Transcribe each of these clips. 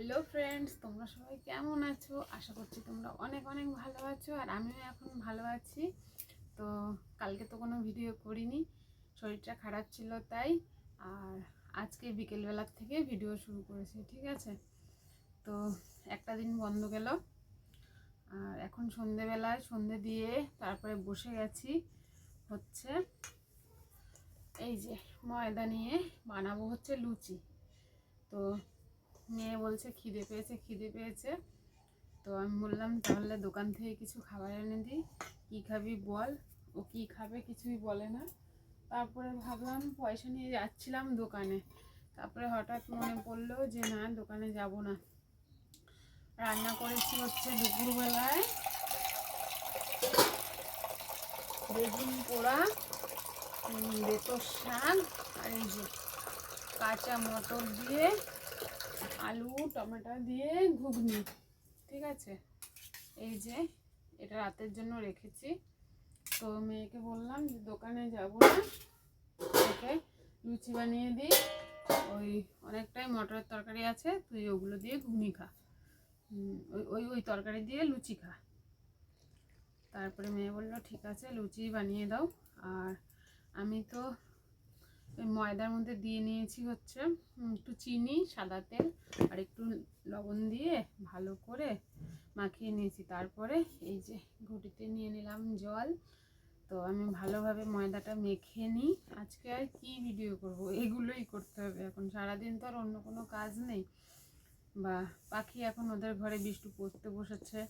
Hello friends, তোমরা সবাই কেমন আছো? আশা করছি তোমরা অনেক অনেক ভালো আছো আর আমিও এখন ভালো আছি। তো কালকে তো কোনো ভিডিও করিনি, শরীরটা খারাপ ছিল তাই আর আজকে বিকেলবেলার থেকে ভিডিও শুরু করেছি, ঠিক আছে? তো একটা দিন বন্ধ গেল আর এখন সন্ধেবেলায়, সন্ধে দিয়ে তারপরে বসে গেছি হচ্ছে এই যে ময়দা নিয়ে বানাবো হচ্ছে লুচি। তো মেয়ে বলছে, খিদে পেয়েছে খিদে পেয়েছে। তো আমি বললাম, তাহলে দোকান থেকে কিছু খাবার এনে দিই কী খাবি বল। ও কী খাবে কিছুই বলে না। তারপরে ভাবলাম, পয়সা নিয়ে যাচ্ছিলাম দোকানে। তারপরে হঠাৎ মনে পড়ল যে, না, দোকানে যাব না। রান্না করেছি হচ্ছে দুপুরবেলায়। বেগুন পোড়া বেতর শাক আর এই যে কাঁচা মটর দিয়ে আলু, টমেটো দিয়ে ঘুগনি, ঠিক আছে? এই যে, এটা রাতের জন্য রেখেছি। তো মেয়েকে বললাম যে দোকানে যাব না, ওকে লুচি বানিয়ে দিই। ওই অনেকটাই মটরের তরকারি আছে, তুই ওগুলো দিয়ে ঘুগনি খা। ওই ওই ওই তরকারি দিয়ে লুচি খা। তারপরে মেয়ে বলল, ঠিক আছে, লুচি বানিয়ে দাও। আর আমি তো ওই ময়দার মধ্যে দিয়ে নিয়েছি হচ্ছে একটু চিনি, সাদা তেল, আর একটু লবণ দিয়ে ভালো করে মাখিয়ে নিয়েছি। তারপরে এই যে ঘটিতে নিয়ে নিলাম জল। তো আমি ভালোভাবে ময়দাটা মেখে নিই। আজকে আর কি ভিডিও করব? এগুলোই করতে হবে এখন। সারাদিন তো আর অন্য কোনো কাজ নেই। বা পাখি এখন ওদের ঘরে বৃষ্টি পড়তে বসেছে।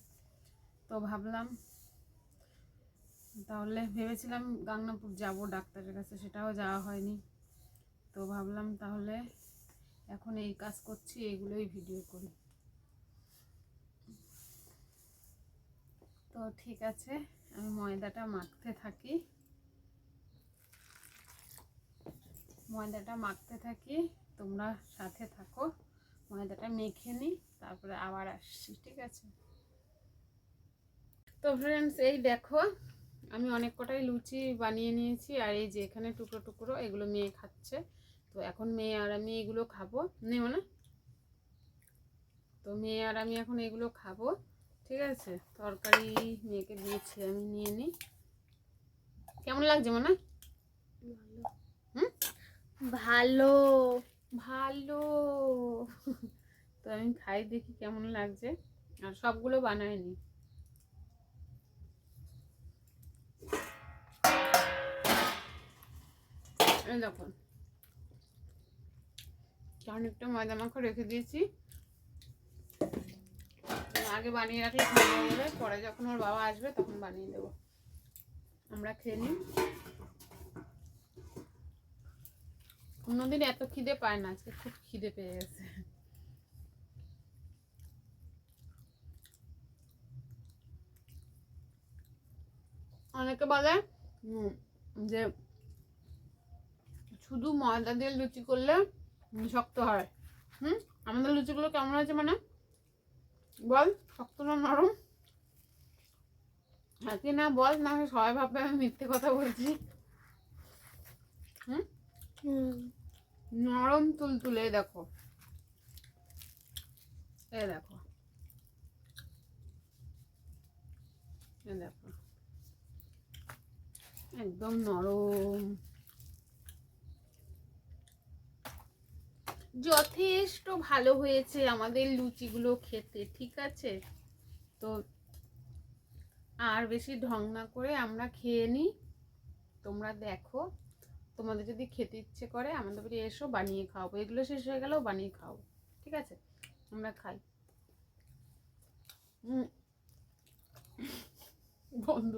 তো ভাবলাম, তাহলে ভেবেছিলাম গাংনাপুর যাব, ডাক্তারের কাছে। সেটাও যাওয়া হয়নি। তো ভাবলাম তাহলে এখন এই কাজ করছি, এগুলোই ভিডিও করি। তো ঠিক আছে, আমি ময়দাটা মাখতে থাকি। ময়দাটা মাখতে থাকি, তোমরা সাথে থাকো। ময়দাটা মেখে নিই, তারপরে আবার আসছি, ঠিক আছে? তো ফ্রেন্ডস এই দেখো, আমি অনেক কটাই লুচি বানিয়ে নিয়েছি, আর এই যে এখানে টুকরো টুকরো এগুলো মেয়ে খাচ্ছে। তো এখন মেয়ে আর আমি এগুলো খাব। নেব না তো মেয়ে আর আমি এখন এগুলো খাব ঠিক আছে? তরকারি মেয়েকে দিয়েছি আমি নিয়ে নিই কেমন লাগছে মনে? ভালো। ভালো। তো আমি খাই দেখি কেমন লাগছে। আর সবগুলো বানাইনি এই দেখুন অনেকটা ময়দা মাখা, রেখে দিয়েছি। আগে বানিয়ে রাখলে যাবে পরে যখন ওর বাবা আসবে তখন বানিয়ে দেবো। আমরা খেয়ে নিই। অন্যদিন এত খিদে পায় না, আজকে খুব খিদে পেয়ে গেছে। অনেকে বলে যে শুধু ময়দা দিয়ে লুচি করলে শক্ত হয়। হুম? আমাদের লুচিগুলো কেমন হয়েছে মানে? বল শক্ত না নরম? হ্যাঁ কি না বল না সবাই ভাববে আমি মিথ্যে কথা বলছি। হুম। নরম তুলতুলে এই দেখো। এই দেখো। এই দেখো। একদম নরম। যথেষ্ট ভালো হয়েছে আমাদের লুচিগুলো খেতে, ঠিক আছে? তো আর বেশি ঢং না করে আমরা খেয়ে নিই। তোমরা দেখো, তোমাদের যদি খেতে ইচ্ছে করে আমাদের বাড়ি এসো, বানিয়ে খাওয়াবো। এগুলো শেষ হয়ে গেলেও বানিয়ে খাওয়াবো, ঠিক আছে? আমরা খাই। বন্ধ।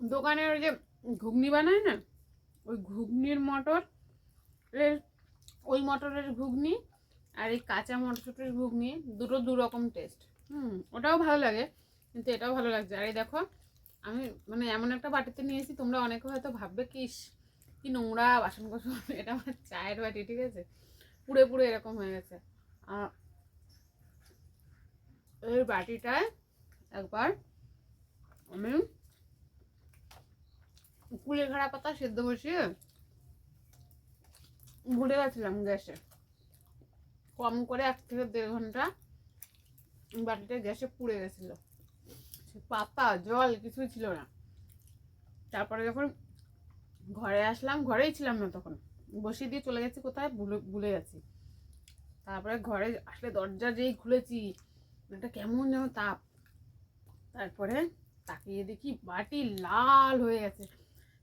দোকানের ওই যে ঘুগনি বানায় না? ওই ঘুগনির মটর এর ওই মটরের ঘুগনি আর এই কাঁচা মটরশুটির ঘুগনি, দুটো দু রকম টেস্ট হুম, ওটাও ভালো লাগে, কিন্তু এটাও ভালো লাগছে। আর এই দেখো, আমি মানে এমন একটা বাটিতে নিয়েছি, তোমরা অনেকে হয়তো ভাববে কি কি নোংরা বাসন কোসন, এটা আমার চায়ের বাটি, ঠিক আছে? পুড়ে পুড়ে এরকম হয়ে গেছে। আর এই বাটিটায় একবার আমি কুলেখাড়া পাতা সেদ্ধ বসিয়ে ভুলে গেছিলাম গ্যাসে। কম করে এক থেকে দেড় ঘণ্টা বাটিটা গ্যাসে পুড়ে গেছিল। পাতা, জল কিছুই ছিল না। তারপরে যখন ঘরে আসলাম, ঘরেই ছিলাম না তখন। বসিয়ে দিয়ে চলে গেছি কোথায়? ভুলে ভুলে গেছি। তারপরে ঘরে আসলে দরজা যেই খুলেছি একটা কেমন যেন তাপ। তারপরে তাকিয়ে দেখি বাটি লাল হয়ে গেছে।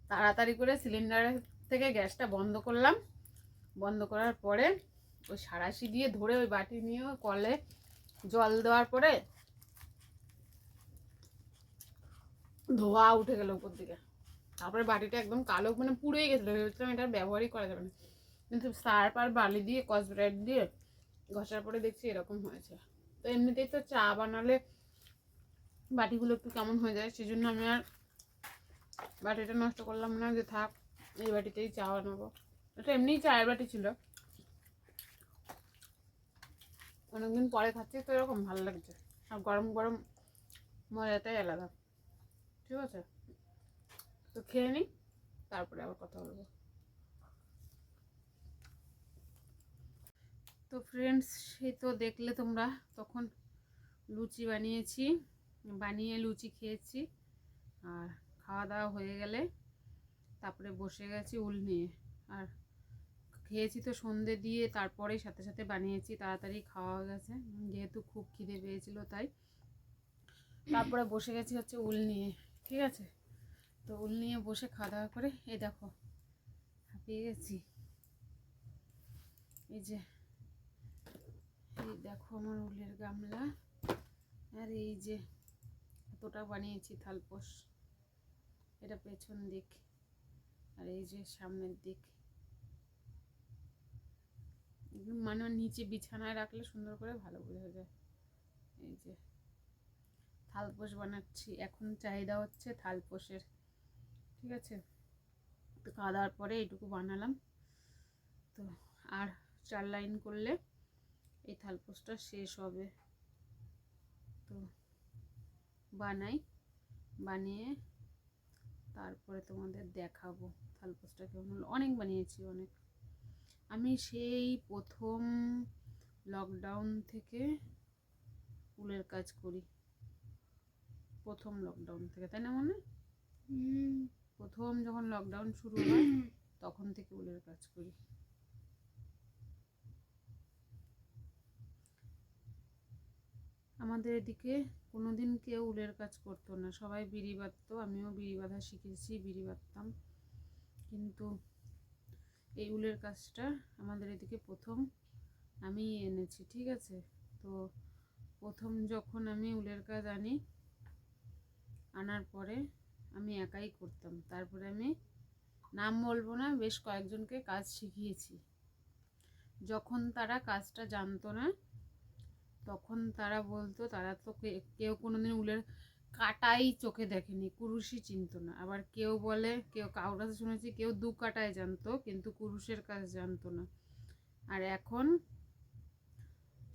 তাড়াতাড়ি করে সিলিন্ডারের থেকে গ্যাসটা বন্ধ করলাম। বন্ধ করার পরে ওই সারাশি দিয়ে ধরে ওই বাটি নিয়ে কলে জল দেওয়ার পরে ধোয়া উঠে গেল উপর দিকে। তারপরে বাটিটা একদম কালো মানে পুড়েই গেছিল। ভেবেছিলাম এটা ব্যবহারই করা যাবে না। কিন্তু সার্ফ আর বালি দিয়ে কসব্রাইট দিয়ে ঘষার পরে দেখছি এরকম হয়েছে। তো এমনিতেই তো চা বানালে বাটিগুলো একটু কেমন হয়ে যায় সেই জন্য আমি আর বাটিটা নষ্ট করলাম না, যে থাক, এই বাটিতেই চা বানাবো। এটা এমনিই চায়ের বাটি ছিল। অনেকদিন পরে খাচ্ছি, তো এরকম ভালো লাগছে। আর গরম গরম মজাটাই আলাদা। ঠিক আছে? তো খেয়ে নিই তারপরে আবার কথা বলব। তো ফ্রেন্ডস সেই তো দেখলে তোমরা, তখন লুচি বানিয়েছি, বানিয়ে লুচি খেয়েছি। আর খাওয়া দাওয়া হয়ে গেলে তারপরে বসে গেছি উল নিয়ে। আর খেয়েছি তো সন্ধে দিয়ে, তারপরে সাথে সাথে বানিয়েছি, তাড়াতাড়ি খাওয়া হয়ে গেছে। যেহেতু খুব খিদে পেয়েছিল তাই। তারপরে বসে গেছি হচ্ছে উল নিয়ে, ঠিক আছে? তো উল নিয়ে বসে খাওয়া দাওয়া করে, এই দেখো, হাঁপিয়ে গেছি। এই যে, এই দেখো আমার উলের গামলা। আর এই যে, এতটা বানিয়েছি থালপোষ এটা পেছন দিক আর এই যে সামনের দিক। মানে নিচে বিছানায় রাখলে সুন্দর করে ভালো বোঝা যায়। এই যে থালপোষ বানাচ্ছি, এখন চাহিদা হচ্ছে থালপোষের ঠিক আছে? তো খাওয়া দাওয়ার পরে এইটুকু বানালাম। তো আর চার লাইন করলে এই থালপোষটা শেষ হবে। তো বানাই, বানিয়ে তারপরে তোমাদের দেখাবো। থালপোষটা কেমন হলো? অনেক বানিয়েছি অনেক। আমি সেই প্রথম লকডাউন থেকে উলের কাজ করি। প্রথম লকডাউন থেকে তাই না মনে? প্রথম যখন লকডাউন শুরু হয় তখন থেকে উলের কাজ করি। আমাদের এদিকে কোনোদিন কেউ উলের কাজ করতো না। সবাই বিড়ি বাঁধতো, আমিও বিড়ি বাঁধা শিখেছি, বিড়ি বাঁধতাম। কিন্তু এই উলের কাজটা আমাদের এদিকে প্রথম আমি এনেছি, ঠিক আছে? তো প্রথম যখন আমি উলের কাজ আনি, আনার পরে আমি একাই করতাম। তারপরে আমি নাম বলব না, বেশ কয়েকজনকে কাজ শিখিয়েছি। যখন তারা কাজটা জানতো না তখন তারা বলতো, তারা তো কেউ কোনোদিন উলের কাটাই চোখে দেখেনি, কুরুশই চিনত না। আবার কেউ বলে, কেউ কারোর কাছে শুনেছি, কেউ দু কাটায় জানতো, কিন্তু কুরুশের কাজ জানতো না। আর এখন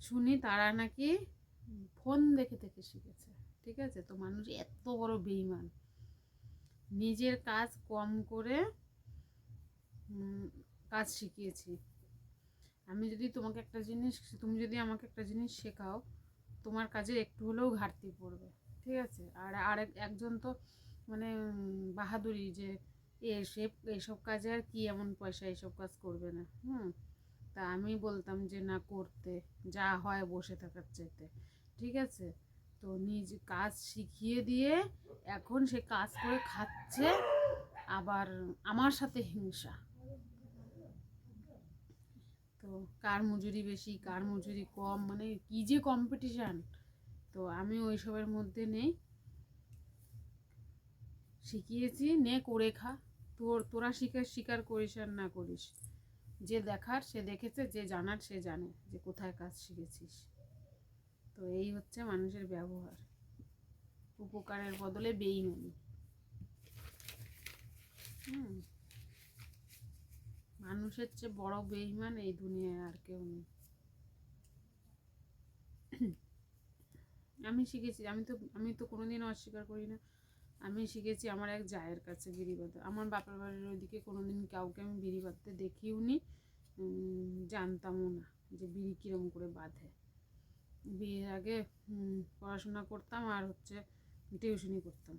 শুনি তারা নাকি ফোন দেখে দেখে শিখেছে, ঠিক আছে? তো মানুষ এত বড় বেইমান নিজের কাজ কম করে কাজ শিখিয়েছি। আমি যদি তোমাকে একটা জিনিস, তুমি যদি আমাকে একটা জিনিস শেখাও, তোমার কাজের একটু হলেও ঘাটতি পড়বে, ঠিক আছে? আর আরেক, একজন তো মানে বাহাদুরি যে এ, সে এইসব কাজে আর কি এমন পয়সা এইসব কাজ করবে না, হুম? তা আমি বলতাম যে, না, করতে, যা হয় বসে থাকার চাইতে ঠিক আছে? তো নিজ কাজ শিখিয়ে দিয়ে এখন সে কাজ করে খাচ্ছে, আবার আমার সাথে হিংসা। তো কার মজুরি বেশি, কার মজুরি কম মানে কি যে কম্পিটিশান তো আমি ওইসবের মধ্যে নেই। শিখিয়েছি, নে, করে খা। তোর, তোরা শিকার স্বীকার করিস আর না করিস। যে দেখার, সে দেখেছে, যে জানার, সে জানে যে কোথায় কাজ শিখেছিস। তো এই হচ্ছে মানুষের ব্যবহার। উপকারের বদলে বেইমানি। হুম। মানুষের চেয়ে বড় বেইমান এই দুনিয়ায় আর কেউ নেই। আমি শিখেছি, আমি তো আমি তো কোনোদিনও অস্বীকার করি না। আমি শিখেছি আমার এক জায়ের কাছে বিড়ি বাঁধা। আমার বাপের বাড়ির ওইদিকে কোনোদিন কাউকে আমি বিড়ি বাঁধতে দেখিও নি জানতামও না যে বিড়ি কীরম করে বাঁধে। বিয়ের আগে পড়াশোনা করতাম আর হচ্ছে টিউশনি করতাম।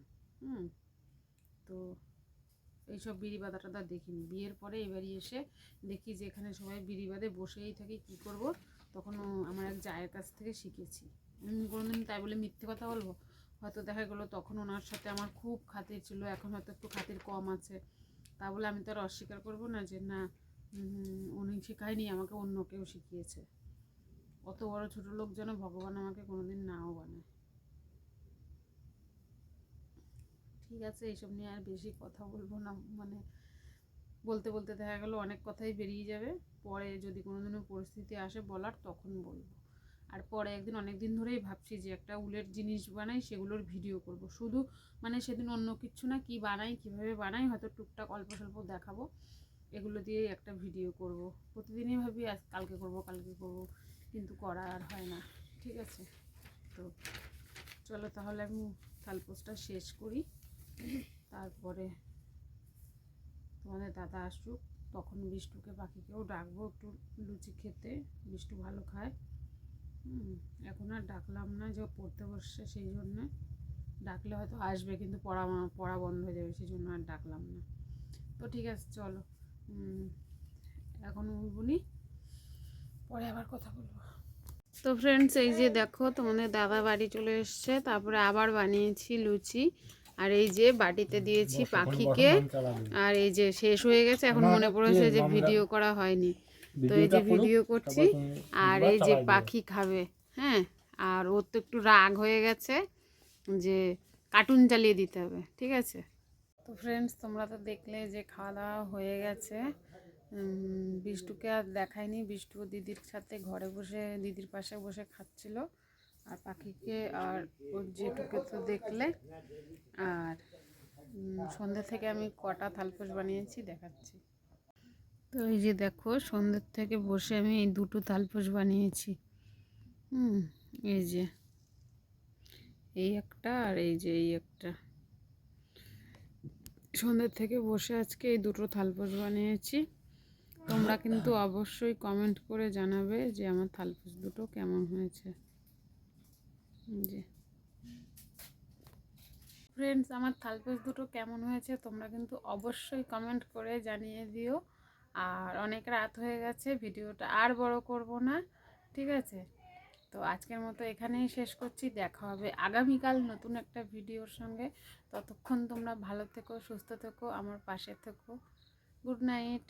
এইসব বিড়ি বাঁধা টাদা দেখিনি। বিয়ের পরে এবারই এসে দেখি যে এখানে সবাই বিড়ি বাঁধে বসেই থাকি, কী করব? তখন আমার এক জায়ের কাছ থেকে শিখেছি। কোনোদিন তাই বলে মিথ্যে কথা বলব? হয়তো দেখা গেলো তখন ওনার সাথে আমার খুব খাতির ছিল, এখন হয়তো একটু খাতির কম আছে। তা বলে আমি তো আর অস্বীকার করব না যে না উনি শেখায়নি, আমাকে অন্য কেউ শিখিয়েছে। অত বড় ছোট লোক যেন ভগবান আমাকে কোনোদিন নাও বানায়। ঠিক আছে, এইসব নিয়ে আর বেশি কথা বলব না। মানে বলতে বলতে দেখা গেলো অনেক কথাই বেরিয়ে যাবে। পরে যদি কোনো দিনও পরিস্থিতি আসে বলার, তখন বলব। আর পরে একদিন অনেক দিন ধরেই ভাবছি যে একটা উলের জিনিস বানাই, সেগুলোর ভিডিও করব। শুধু মানে সেদিন অন্য কিছু না, কি বানাই, কীভাবে বানাই, হয়তো টুকটাক অল্প স্বল্প দেখাবো। এগুলো দিয়েই একটা ভিডিও করব। প্রতিদিনই ভাবি, আজ কালকে করব কালকে করব, কিন্তু করা আর হয় না। ঠিক আছে? তো চলো তাহলে আমি থালপোসটা শেষ করি। তারপরে তোমাদের দাদা আসুক, তখন বিষ্টুকে বাকিকেও ডাকবো একটু লুচি খেতে, বিষ্টু ভালো খায়। এখন আর ডাকলাম না যে পড়তে বসছে সেই জন্য। ডাকলে হয়তো আসবে কিন্তু পড়া পড়া বন্ধ হয়ে যাবে সেই জন্য আর ডাকলাম না। তো ঠিক আছে, চলো। এখন উঠবনি পরে আবার কথা বলব। তো ফ্রেন্ডস এই যে দেখো তোমাদের দাদা বাড়ি চলে এসছে, তারপরে আবার বানিয়েছি লুচি। আর এই যে বাটিতে দিয়েছি পাখিকে আর এই যে শেষ হয়ে গেছে এখন মনে পড়েছে যে ভিডিও করা হয়নি। তো এই যে ভিডিও করছি আর এই যে পাখি খাবে হ্যাঁ আর ওর তো একটু রাগ হয়ে গেছে যে কার্টুন চালিয়ে দিতে হবে ঠিক আছে? তো ফ্রেন্ডস তোমরা তো দেখলে যে খাওয়া দাওয়া হয়ে গেছে। বিষ্টুকে আর দেখায়নি। বিষ্টু দিদির সাথে ঘরে বসে দিদির পাশে বসে খাচ্ছিল। আর পাখিকে আর ওর জেঠুকে তো দেখলে। আর সন্ধ্যে থেকে আমি কটা থালপোস বানিয়েছি দেখাচ্ছি। তো এই যে দেখো সন্ধ্যের থেকে বসে আমি এই দুটো তালপোস বানিয়েছি। হুম, এই যে, এই একটা আর এই যে এই একটা। সন্ধ্যের থেকে বসে আজকে এই দুটো থালপোস বানিয়েছি। তোমরা কিন্তু অবশ্যই কমেন্ট করে জানাবে যে আমার থালপোস দুটো কেমন হয়েছে। যে ফ্রেন্ডস আমার থালপোস দুটো কেমন হয়েছে তোমরা কিন্তু অবশ্যই কমেন্ট করে জানিয়ে দিও। আর অনেক রাত হয়ে গেছে, ভিডিওটা আর বড় করব না, ঠিক আছে? তো আজকের মতো এখানেই শেষ করছি, দেখা হবে আগামীকাল নতুন একটা ভিডিওর সঙ্গে। ততক্ষণ তোমরা ভালো থেকো, সুস্থ থেকো, আমার পাশে থেকো। Good night